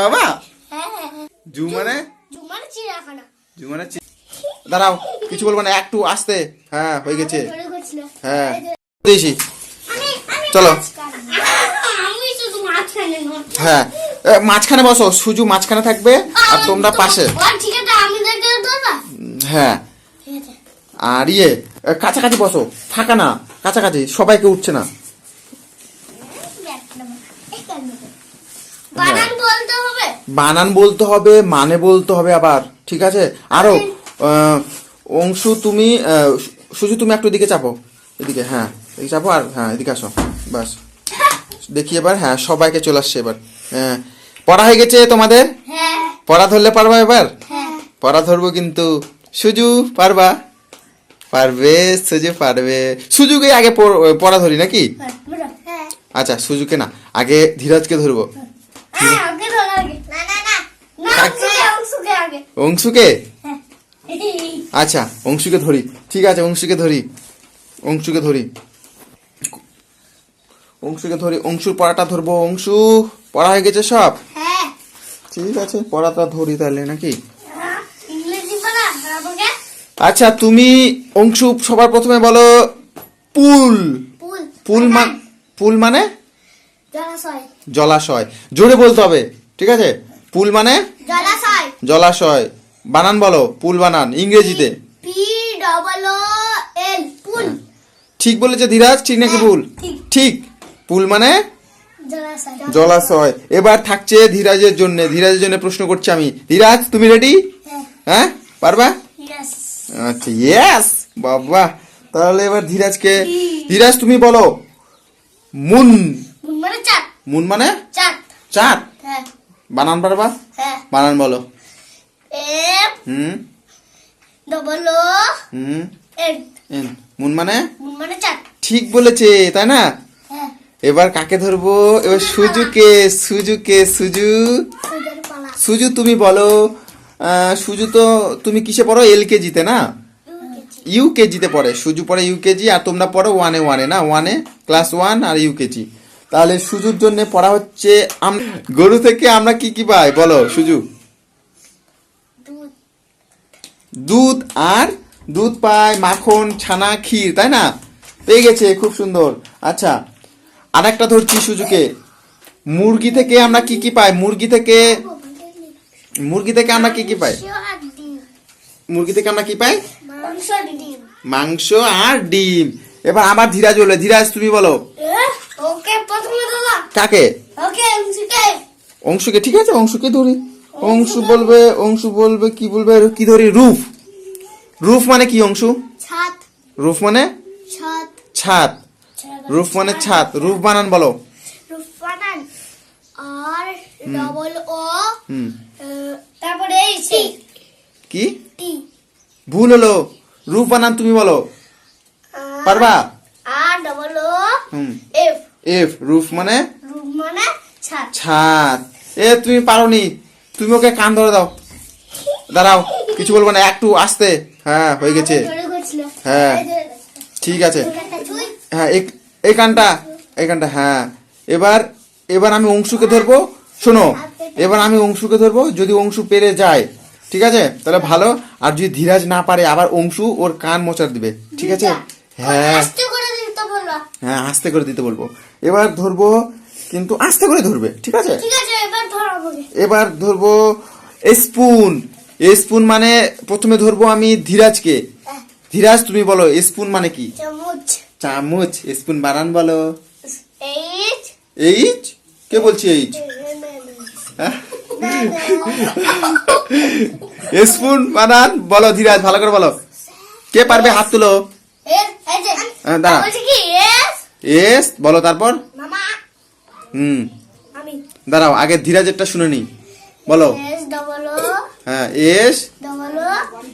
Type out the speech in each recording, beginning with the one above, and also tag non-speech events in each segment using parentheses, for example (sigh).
পাবা? জু মানে? জু মানে দাঁড়াও কিছু বলব না একটু আসতে। হ্যাঁ হয়ে গেছে। হ্যাঁ। দিয়েছি। চলো। হ্যাঁ। মাঝখানে বসো সুজু মাঝখানে থাকবে আর তোমরা পাশে। হ্যাঁ। আর ইয়ে কাছাকাছি বসো। ফাঁকা না কাছাকাছি সবাইকে উঠছে না। বানান বলতে হবে। বানান বলতে হবে মানে বলতে হবে আবার ঠিক আছে? আরও। অংশু তুমি সুজু তুমি একটু এদিকে চাপো। এদিকে হ্যাঁ এদিকে চাপো আর হ্যাঁ এদিকে আসো বাস। দেখি এবার হ্যাঁ সবাইকে চলে আসছে এবার। হ্যাঁ পড়া হয়ে গেছে তোমাদের? হ্যাঁ। পড়া ধরলে পারবা এবার? হ্যাঁ। পড়া ধরবো কিন্তু সুজু পারবা? পারবে সুজু পারবে। সুজুকে আগে পড়- ধরি নাকি? হ্যাঁ। আচ্ছা সুজুকে না আগে ধীরাজকে ধরবো। অংশুকে অংশুকে? হ্যাঁ। আচ্ছা অংশুকে ধরি। ঠিক আছে অংশুকে ধরি। অংশুকে ধরি। অংশুকে ধরি অংশুর পড়াটা ধরবো। অংশু পড়া হয়ে গেছে সব? হ্যাঁ। ঠিক আছে পড়াটা ধরি তাহলে নাকি? আমাকে আচ্ছা তুমি অংশু সবার প্রথমে বলো পুল। পুল। মান পুল মানে? জলাশয়। জলাশয়। জোরে বলতে হবে ঠিক আছে? পুল মানে? জলাশয়। জলাশয়। বানান বলো পুল বানান ইংরেজিতে। পুল। ঠিক বলেছে ধীরাজ ঠিক নাকি ভুল? ঠিক। ঠিক। পুল মানে? জলাশয়। জলাশয়। এবার থাকছে ধীরাজের জন্য ধীরাজের জন্য প্রশ্ন করছি আমি। ধীরাজ তুমি রেডি হ্যাঁ। হ্যাঁ? পারবা? আচ্ছা ইয়েস বাবা! তাহলে এবার ধীরাজকে ধীরাজ তুমি বলো মুন। মুন মানে? চাঁদ। হ্যাঁ। বানান পারবা? হ্যাঁ। বানান বলো। হুম। ডবল হুম। এন। মুন মানে? মুন মানে চাঁদ। ঠিক বলেছে তাই না? হ্যাঁ। এবার কাকে ধরবো? এবার সুজুকে সুজুকে সুজু। সুজু তুমি বলো। সুজু তো তুমি কিসে পড়ো? এল কেজিতে না? ইউ কেজিতে পড়ে। সুজু পড়ে ইউ কেজি আর তোমরা পড়ো ওয়ানে ওয়ানে না? ওয়ানে ক্লাস ওয়ান আর ইউ কেজি তাহলে সুজুর জন্য পড়া হচ্ছে গরু থেকে আমরা কি কি পাই? বলো সুজু। দুধ আর দুধ পাই মাখন ছানা ক্ষীর তাই না? পেয়ে গেছে খুব সুন্দর। আচ্ছা আর একটা ধরছি সুজুকে। মুরগি থেকে আমরা কি কি পাই? মুরগি থেকে মুরগি থেকে আমরা কি কি পাই? মুরগি থেকে আমরা কি পাই? মাংস আর ডিম। এবার আমার ধীরাজ বলে ধীরাজ তুমি বলো। কাকে ওকে অংশুকে। ঠিক আছে অংশুকে ধরি। অংশু বলবে অংশু বলবে কি বলবে কি ধরি? রূপ। রূপ মানে কি অংশু? ছাদ। রূপ মানে? ছাদ। ছাদ। রূপ মানে ছাদ। রূপ বানান বলো। রুফানান আর ডবল ও তারপরে এই কি? টি। ভুল হলো। রূপ বানান তুমি বলো। পারবা? R double O F F মানে? রুফ মানে ছাদ। ছাদ। এ তুমি পারোনি। তুমি ওকে কান ধরে দাও। দাঁড়াও কিছু বলব না একটু আসতে। হ্যাঁ হয়ে গেছে। হ্যাঁ। ঠিক আছে। হ্যাঁ এই কানটা এই কানটা হ্যাঁ। এবার এবার আমি অংশুকে ধরবো। শোনো এবার আমি অংশুকে ধরবো যদি অংশু পেরে যায়। ঠিক আছে? তাহলে ভালো। আর যদি ধীরাজ না পারে আবার অংশু ওর কান মোচার দিবে। ঠিক আছে? হ্যাঁ আস্তে করে দিতে বলল হ্যাঁ আস্তে করে দিতে বলব। এবার ধরবো কিন্তু আস্তে করে ধরবে ঠিক আছে? ঠিক আছে এবার ধরাবো এবার ধরবো স্পুন স্পুন মানে প্রথমে ধরবো আমি ধীরাজকে। ধীরাজ তুমি বলো স্পুন মানে কি? চামচ। চামচ স্পুন বানান বলো। এইচ কে বলছি এইচ স্পুন বানান বলো ধীরাজ ভালো করে বলো। কে পারবে হাত তুলো? এই যে হ্যাঁ, দাঁড়া। এস বলো তারপর? মামা। হুম। দাঁড়াও আগে ধীরাজেরটা শুনে নি বলো। এস ডবল ও হ্যাঁ এস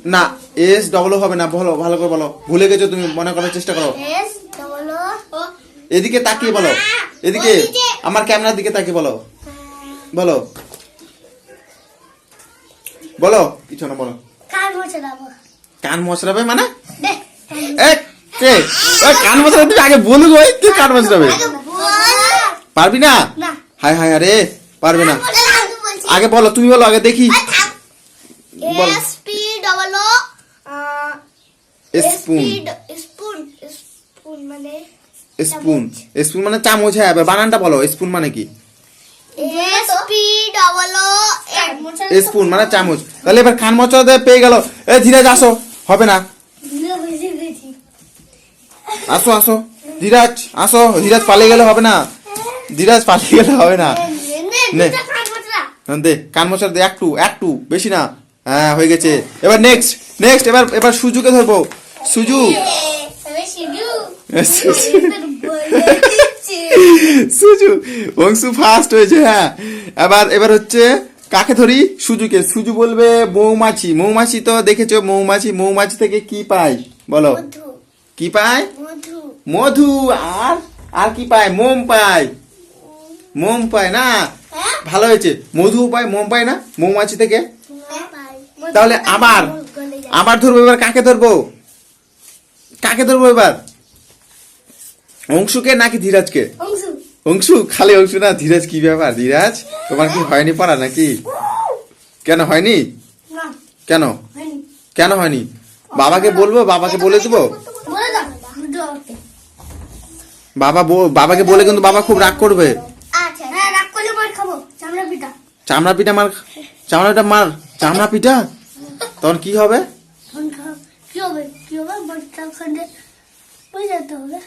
না এস ডবল হবে না বলো ভালো করে বলো। ভুলে গেছো তুমি মনে করার চেষ্টা করো। S double O. এদিকে তাকিয়ে বলো। এদিকে আমার ক্যামেরার দিকে তাকিয়ে বলো। বলো। বলো কিছু না বলো। কান মশরাবে মানে? কান মশরাবে তুমি আগে বলু গো তুই কান আগে পারবি না? হায় হায় আরে পারবে না। আগে বলো তুমি বলো আগে দেখি। স্পুন। স্পুন স্পুন মানে স্পুন। মানে চামচ হ্যাঁ এবার বানানটা বলো স্পুন মানে কি? স্পুন মানে চামচ। তাহলে এবার খান মচা পেয়ে গেল। এ ধীরাজ আসো হবে না। আসো আসো। ধীরাজ আসো। ধীরাজ পালিয়ে গেলে হবে না। ধীরাজ পালিয়ে গেলে হবে না। নে। দে কান মশা দে একটু একটু বেশি না। হ্যাঁ হয়ে গেছে। এবার নেক্সট নেক্সট এবার এবার সুজুকে ধরবো। সুজু। সুজু অংশু ফার্স্ট হয়েছে হ্যাঁ। এবার এবার হচ্ছে কাকে ধরি? সুজুকে। সুজু বলবে মৌমাছি। মৌমাছি তো দেখেছ মৌমাছি মৌমাছি থেকে কি পাই বলো। কি পায়? মধু আর? আর কি পায়? মোম পায়। মোম পায় না? হ্যাঁ? ভালো হয়েছে। মধু পায় মোম পায় না? মৌমাছি থেকে? তাহলে আবার আবার ধরবো এবার কাকে ধরবো? কাকে ধরবো এবার? অংশুকে নাকি ধীরাজকে? অংশু। খালি অংশু না ধীরাজ কি ব্যাপার? ধীরাজ? তোমার কি হয়নি পড়া নাকি? কেন হয়নি? কেন? কেন হয়নি? বাবাকে বলব? বাবাকে বলে দেবো? বাবা বো- বাবাকে বলে কিন্তু বাবা খুব রাগ করবে। আচ্ছা হ্যাঁ রাগ করলে মার খাব। চামড়া পিঠা মার চামড়া পিঠা মার। চামড়া পিঠা তখন কি হবে?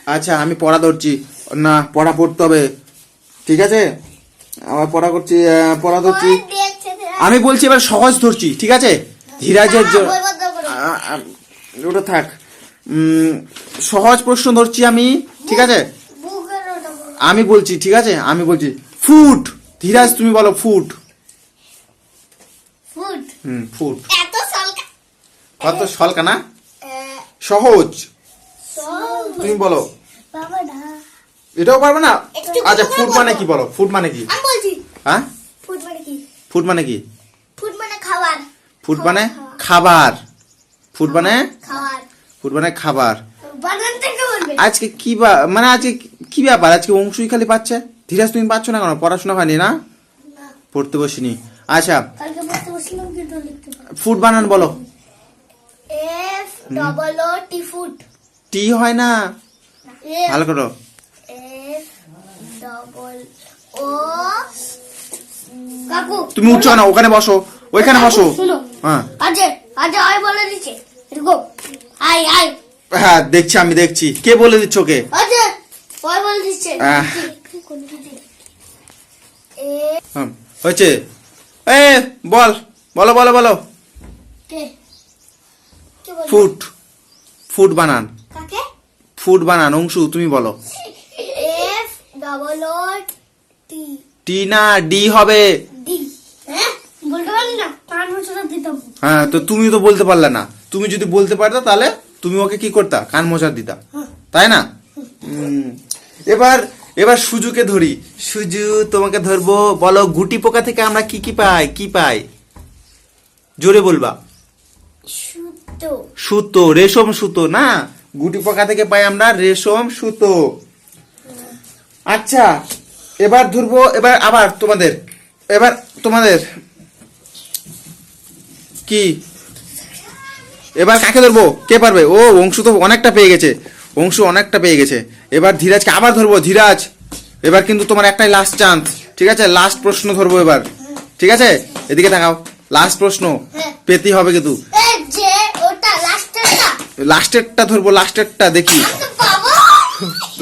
আচ্ছা আমি পড়া ধরছি। না পড়া পড়তে হবে। ঠিক আছে? আবার পড়া করছি পড়া ধরছি। আমি বলছি এবার সহজ ধরছি ঠিক আছে? ধীরাজের আ- আ- ওটা থাক। উম, সহজ প্রশ্ন ধরছি আমি ঠিক আছে? আমি বলছি ঠিক আছে? আমি বলছি ফুড ধীরাজ তুমি বলো ফুড ফুড হুম ফুড এত সলকা। কত সলকা না? সহজ। তুমি বলো। এটাও পারবে না? আচ্ছা ফুড মানে কি বলো? ফুড মানে কি? হ্যাঁ? ফুড মানে কি? ফুড মানে ফুড মানে খাবার। ফুড মানে খাবার। ফুড মানে? খাবার ফুড মানে খাবার। বানান থেকে বলবে। আজকে কি বা মানে আজকে কি ব্যাপার? আজকে অংশই খালি পাচ্ছে? ধীরাজ তুমি পাচ্ছ না কেন? পড়াশোনা হয়নি না? পড়তে বসিনি। আচ্ছা। ফুড বানান বলো। F double O T food. T হয় না। ভালো করো। এফ ডবল ও কাকু। তুমি উঠছো না? ওখানে বসো। ওইখানে বসো। হ্যাঁ। আজ আজ আই বলে দিচ্ছে। এরকম আই আই হ্যাঁ দেখছি আমি দেখছি। কে বলে দিচ্ছ ওকে? আজ। ওই বলে দিচ্ছে। আহ। এ বল বলো বলো বলো? ফুড ফুড বানান। ফুড বানান অংশু তুমি বলো। এফ ডবল ও টি টি না ডি হবে। ডি হ্যাঁ? বলতে পারি না? পাঁচ বছর দিতাম। হ্যাঁ তো তুমি তো বলতে পারলে না। তুমি যদি বলতে পারতা তাহলে তুমি ওকে কি করতা? কান মোচার দিতা। তাই না? উম, এবার এবার সুজুকে ধরি। সুজু তোমাকে ধরবো। বলো গুটি পোকা থেকে আমরা কি কি পাই? কি পাই? জোরে বলবা। সুতো। রেশম সুতো না? গুটি পোকা থেকে পাই আমরা রেশম সুতো। আচ্ছা এবার ধরবো এবার আবার তোমাদের। এবার তোমাদের। কি? এবার কাকে ধরবো? কে পারবে? ও অংশ তো অনেকটা পেয়ে গেছে। অংশু অনেকটা পেয়ে গেছে। এবার ধীরাজকে আবার ধরবো ধীরাজ। এবার কিন্তু তোমার একটাই লাস্ট চান্স ঠিক আছে? লাস্ট প্রশ্ন ধরবো এবার ঠিক আছে? এদিকে তাকাও লাস্ট প্রশ্ন। পেতেই হবে কিন্তু। লাস্টেরটা ধরবো লাস্টেরটা দেখি।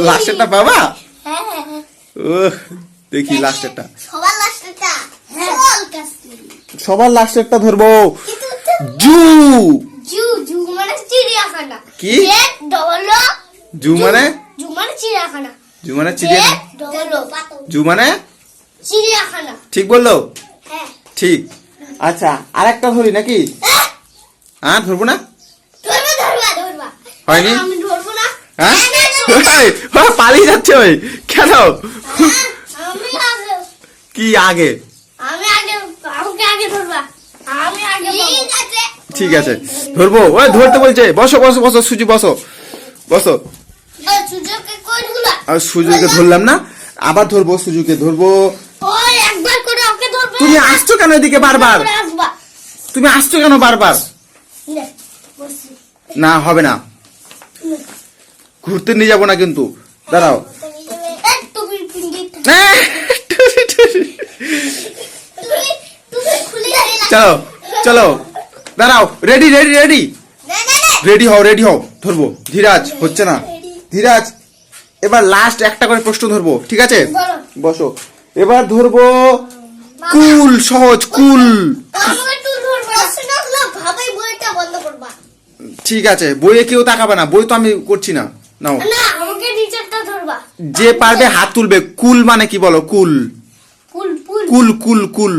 লাস্টেরটা পাবা? হ্যাঁ হ্যাঁ হ্যাঁ। দেখি লাস্টেরটা সবার লাস্টেরটা ধরবো। জু! জু জু মানে চিড়িয়াখানা। কি? ডবল জু মানে জু মানে চিড়িয়াখানা? জু মানে চিড়িয়াখানা জু মানে চিড়িয়াখানা। ঠিক বলল? হ্যাঁ। ঠিক। আচ্ছা আর একটা ধরি নাকি? হ্যাঁ ধরবো না? ধরবা ধরবা ধরবা। হয়নি? আমি ধরবো না। হ্যাঁ? (laughs) ও, পালিয়ে যাচ্ছে ওই। কেন? আমি আগে। কি আগে? আমি আগে আমাকে আগে ধরবা। আমি আগে ঠিক আছে। ধরবো। ওই ধরতে বলছে। বসো বসো বসো সুজি বসো। বসো। আর সুজুকে ধরলাম না আবার ধরবো সুজুকে ধরবো। তুমি আসছো কেন এদিকে বারবার? তুমি আসছো কেন বারবার? না হবে না। ঘুরতে নিয়ে যাব না কিন্তু। দাঁড়াও। চলো চলো। দাঁড়াও রেডি রেডি রেডি রেডি হও রেডি হও। ধরবো। ধীরাজ হচ্ছে না। ধীরাজ এবার লাস্ট একটা করে প্রশ্ন ধরবো ঠিক আছে? বসো। এবার ধরবো কুল সহজ কুল। ঠিক আছে বইয়ে কেউ তাকাবে না বই তো আমি করছি না। নাও। যে পারবে হাত তুলবে কুল মানে কি বলো? কুল। কুল কুল। কুল।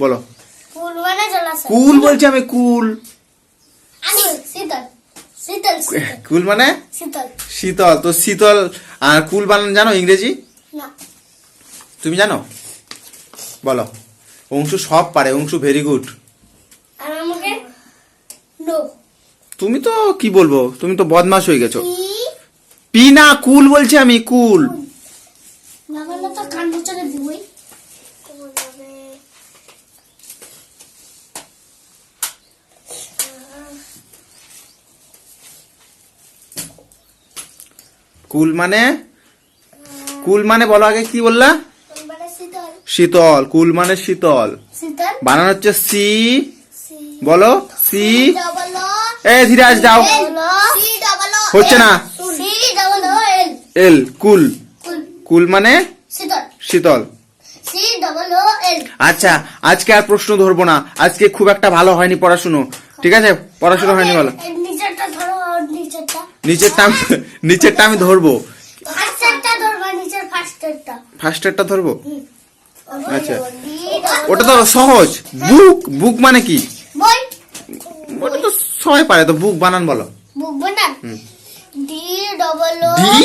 বলো। কুল মানে কুল বলছি আমি কুল। আমি শীতল কুল মানে? শীতল। শীতল। তো শীতল আর কুল বানান জানো ইংরেজি? না। তুমি জানো? বলো। অংশু সব পারে অংশু ভেরি গুড আর আমাকে? নো তুমি তো কি বলব? তুমি তো বদমাশ হয়ে গেছো। পি না কুল বলছি আমি কুল। না বললে তো কান বছরে দিবই। কুল মানে? কুল মানে বলো আগে কি বললা? মানে শীতল। কুল মানে শীতল। বানানো হচ্ছে সি। বলো সি। এ ধীরাজ দাও। সি ডবল ও হচ্ছে না। এল। কুল। কুল। মানে? শীতল। আচ্ছা আজকে আর প্রশ্ন ধরবো না। আজকে খুব একটা ভালো হয়নি পড়াশুনো। ঠিক আছে? পড়াশুনো হয়নি ভালো। নিচেরটা নিচেরটা আমি ধরবো। ফার্স্টেরটা ধরবা আচ্ছা। ওটা তো সহজ। বুক বুক মানে কি? ওটা তো সবাই পারে তো বুক বানান বলো। বুঝব না ডি ডবল ও ডি?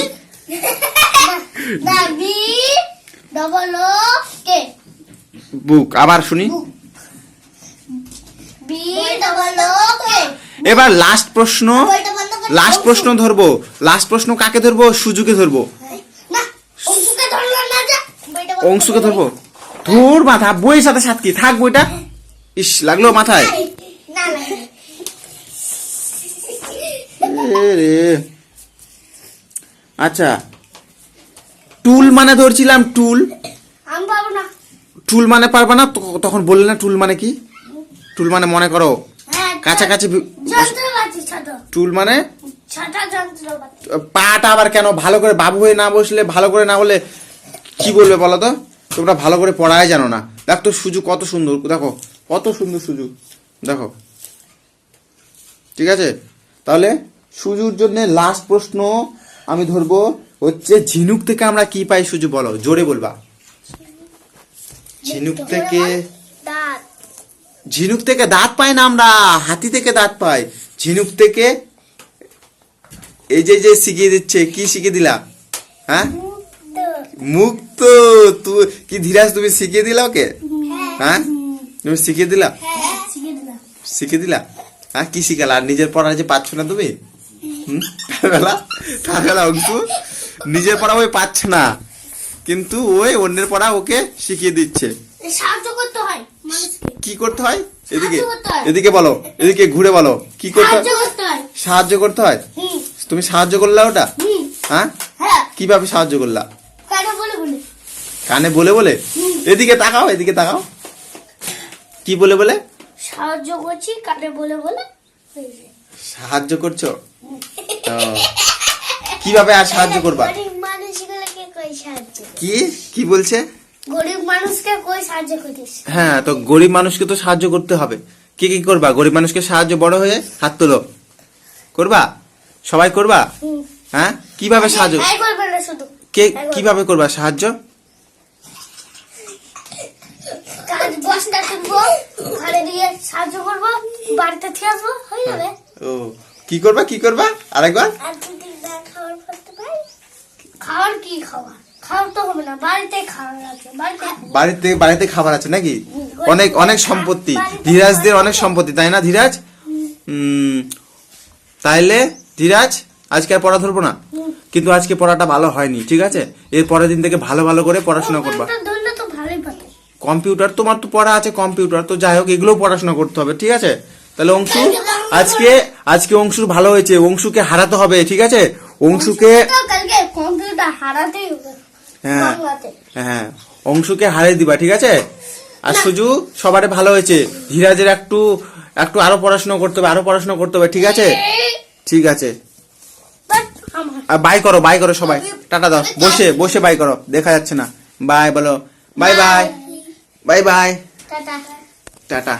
না D double O K? Book আবার শুনি। B double O K? এবার লাস্ট প্রশ্ন। লাস্ট প্রশ্ন ধরবো। লাস্ট প্রশ্ন কাকে ধরবো? সুজুকে ধরবো। অংশুকে ধরবো। ধর মাথা বইয়ের সাথে সাথে কি? থাক বইটা। ইস লাগল মাথায়। রে। আচ্ছা। টুল মানে ধরছিলাম টুল। টুল মানে পারবা না? তখন বললে না টুল মানে কি? টুল মানে মনে করো। হ্যাঁ কাছাকাছি টুল মানে? পাটা আবার কেন? ভালো করে বাবু হয়ে না বসলে ভালো করে না বলে কি বলবে বলো তো? তোমরা ভালো করে পড়াই জানো না। দেখ তো সুজু কত সুন্দর দেখো কত সুন্দর সুজু দেখো। ঠিক আছে? তাহলে সুজুর জন্য লাস্ট প্রশ্ন আমি ধরবো হচ্ছে ঝিনুক থেকে আমরা কি পাই সুজু বলো? জোরে বলবা। ঝিনুক থেকে ঝিনুক থেকে দাঁত পাই না আমরা হাতি থেকে দাঁত পাই। ঝিনুক থেকে এই যে যে শিখিয়ে দিচ্ছে কি শিখিয়ে দিলা? হ্যাঁ? মুক্ত। তুই কি ধীরাজ তুমি শিখিয়ে দিলা ওকে? হ্যাঁ। তুমি শিখিয়ে দিলা? হ্যাঁ শিখে শিখিয়ে দিলা? হ্যাঁ কি শিখালা? আর নিজের পড়া যে পাচ্ছ না তুমি? হুম? তারবেলা তারবেলা অংশু। নিজের পড়া ওই পাচ্ছে না। কিন্তু ওই অন্যের পড়া ওকে শিখিয়ে দিচ্ছে। সাহায্য করতে হয়। কি করতে হয়? এদিকে। এদিকে বলো। এদিকে ঘুরে বলো। কি করতে হয়? সাহায্য করতে হয়। তুমি সাহায্য করলা ওটা? হ্যাঁ? হ্যাঁ। কীভাবে সাহায্য করলা? কেন বলে বলে। এদিকে তাকাও এদিকে তাকাও। কি বলে বলে? সাহায্য করছি কানে বলে বলে। সাহায্য করছ। কীভাবে আর সাহায্য করবা? কি? কি বলছে? গরিব মানুষকে কই সাহায্য করিস? হ্যাঁ তো গরিব মানুষকে তো সাহায্য করতে হবে। কি কি করবা? গরিব মানুষকে সাহায্য বড় হয়ে হাত তোলো। করবা? সবাই করবা? হ্যাঁ? কীভাবে সাহায্য কে কীভাবে করবা সাহায্য? হয়ে ও কি করবা? কি করবা? আরেকবার। খাওয়ার কি খাওয়া খাওয়ার তো হবে না বাড়িতে খাওয়ার আছে। বাড়িতে খাবার আছে নাকি? অনেক অনেক সম্পত্তি। ধীরাজদের অনেক সম্পত্তি তাই না ধীরাজ? তাইলে ধীরাজ আজকে আর পড়া ধরবো না? কিন্তু আজকে পড়াটা ভালো হয়নি ঠিক আছে? এর পরের দিন থেকে ভালো ভালো করে পড়াশোনা করবা। কম্পিউটার তোমার তো পড়া আছে কম্পিউটার। তো যাই হোক এগুলোও পড়াশোনা করতে হবে ঠিক আছে? তাহলে অংশু আজকে আজকে অংশুর ভালো হয়েছে অংশুকে হারাতে হবে ঠিক আছে? অংশুকে কম্পিউটার হারাতেই হবে। হ্যাঁ। হ্যাঁ। অংশুকে হারিয়ে দিবা ঠিক আছে? আর সুজু সবারে ভালো হয়েছে। ধীরাজের একটু একটু আরও পড়াশোনা করতে হবে আরও পড়াশোনা করতে হবে ঠিক আছে? ঠিক আছে। আর বাই করো বাই করো সবাই। টাটা দাও। বসে বসে বাই করো। দেখা যাচ্ছে না। বাই বলো। Bye bye bye bye tata. Tata.